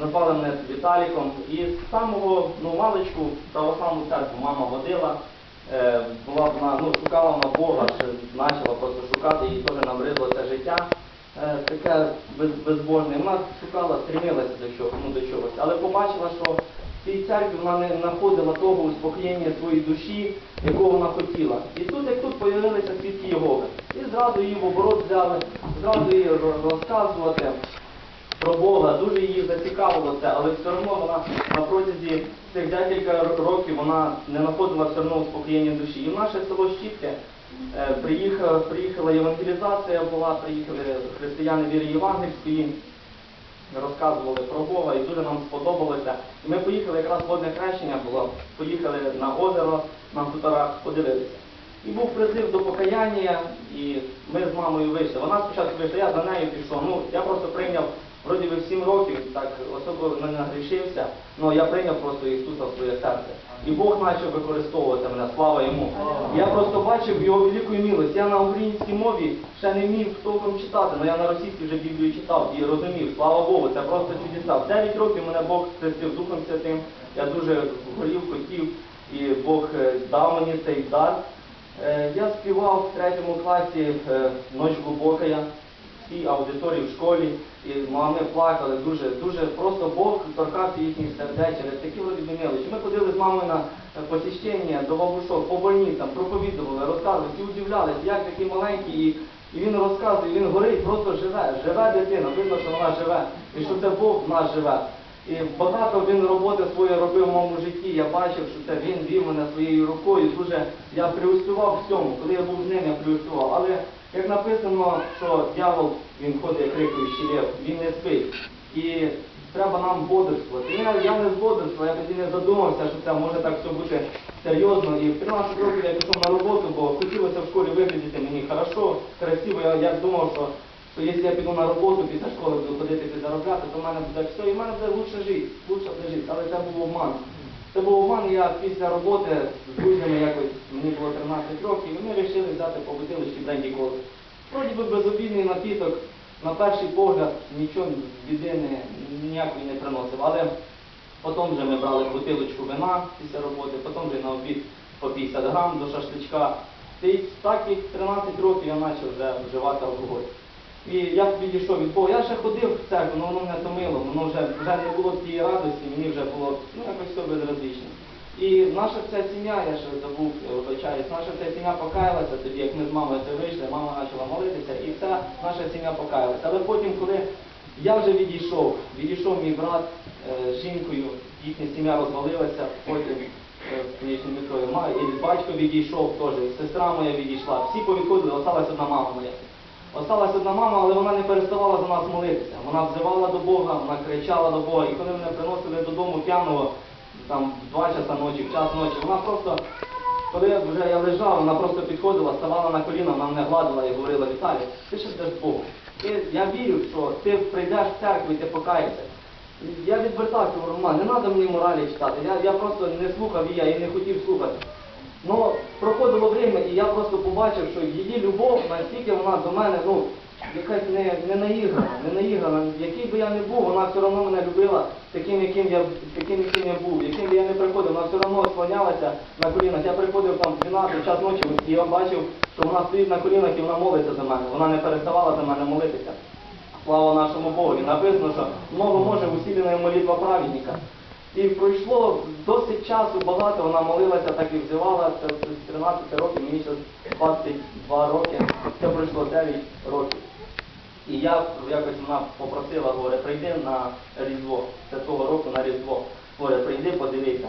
назвали мене Віталіком. І з самого ну, маличку православну церкву мама водила. Е, була вона, ну, шукала вона Бога, почала просто шукати, їй теж набридло це життя. Е, таке без, безбожне. Вона шукала, стремилася до чого, ну, до чогось, але побачила, що в цій церкві вона не знаходила того успокоєння своєї душі, якого вона хотіла. І тут, як тут, появилися свідки Єгови. І зразу її в оборот взяли, зразу її розказувати про Бога, дуже її зацікавило це, але все одно вона на протязі цих декілька років вона не знаходила все одно успокоєння душі. І в наше село Щіпки е, приїхала, приїхала євангелізація була, приїхали християни віри євангельської, розказували про Бога і дуже нам сподобалося. І ми поїхали, якраз водне хрещення було, поїхали на озеро на хуторах, подивилися. І був призив до покаяння, і ми з мамою вийшли. Вона спочатку вийшла, я за нею пішов. Ну, я просто прийняв, вроді би, в 7 років, так особо не нагрішився, але я прийняв просто Ісуса в своє серце. І Бог почав використовувати мене, слава йому. Я просто бачив його велику милость. Я на українській мові ще не вмів толком читати, але я на російській вже Біблію читав і розумів, слава Богу, це просто чудеса. В 9 років мене Бог хрестив Духом Святим. Я дуже горів, хотів, і Бог е, дав мені цей дар. Е, Я співав в третьому класі е, «Ночь глибокая» в аудиторії в школі, і мами плакали дуже, дуже просто Бог торкався їхніх сердець, через такі би. Ми ходили з мамою на посіщення до бабушок, по больницям, проповідували, розказували, всі удивлялися, як такий маленький, і, і він розказує, він горить, просто живе, живе дитина, видно, що вона живе, і що це Бог в нас живе. І багато він роботи своєї робив в моєму житті. Я бачив, що це він вів мене своєю рукою. Дуже я преуспівав в цьому. Коли я був з ним, я преуспівав. Але як написано, що дьявол, він ходить, як крикуючий лев, він не спить. І треба нам бодрствувати. Я, я не збодрствував, я тоді не задумався, що це може так все бути серйозно. І в 13 років я пішов на роботу, бо хотілося в школі виглядати мені хорошо, красиво. Я, я думав, що що якщо я піду на роботу після школи буду ходити підзаробляти, то в мене буде все, і в мене буде лучше жити, лучше жити. Але це був обман. Це був обман, я після роботи з друзями якось, мені було 13 років, і ми вирішили взяти по бутилочці бренді коли. Вроді би безобідний напіток, на перший погляд нічого біди не, ніякої не приносив. Але потім вже ми брали бутилочку вина після роботи, потім вже на обід по 50 грам до шашличка. І так як 13 років я почав вже вживати алкоголь. І я відійшов від Бога. Я ще ходив в церкву, але воно мене томило, воно вже, вже не було тієї радості, мені вже було ну, якось все безразлично. І наша вся сім'я, я ще забув, я вибачаюсь, наша вся сім'я покаялася тоді, як ми з мамою це вийшли, мама почала молитися, і вся наша сім'я покаялася. Але потім, коли я вже відійшов, відійшов мій брат е, з жінкою, їхня сім'я розвалилася, потім е, і батько відійшов теж, і сестра моя відійшла, всі повідходили, осталась одна мама моя. Осталась одна мама, але вона не переставала за нас молитися. Вона взивала до Бога, вона кричала до Бога. І коли мене приносили додому п'яного, там в два часа ночі, в час ночі, вона просто, коли вже я лежав, вона просто підходила, ставала на коліна, вона мене гладила і говорила, Віталій, ти ще йдеш Богу. Я вірю, що ти прийдеш в церкву і ти покаєшся. Я відвертався, говорю, ма, не треба мені моралі читати. Я, я просто не слухав її, я і не хотів слухати. Ну, проходило время, і я просто побачив, що її любов, настільки вона до мене, ну, якась не, не наіграна, не наіграна. Який би я не був, вона все одно мене любила таким, яким я, таким, яким я був. Яким би я не приходив, вона все одно склонялася на колінах. Я приходив там 12 час ночі, і я бачив, що вона стоїть на колінах і вона молиться за мене. Вона не переставала за мене молитися. Слава нашому Богу. І написано, що много може усилена молитва праведника. І пройшло досить часу багато, вона молилася, так і взивала. Це з 13 років, мені зараз 22 роки, це пройшло 9 років. І я якось вона попросила, говорить, прийди на Різдво. Це того року на Різдво. Говорить, прийди, подивися.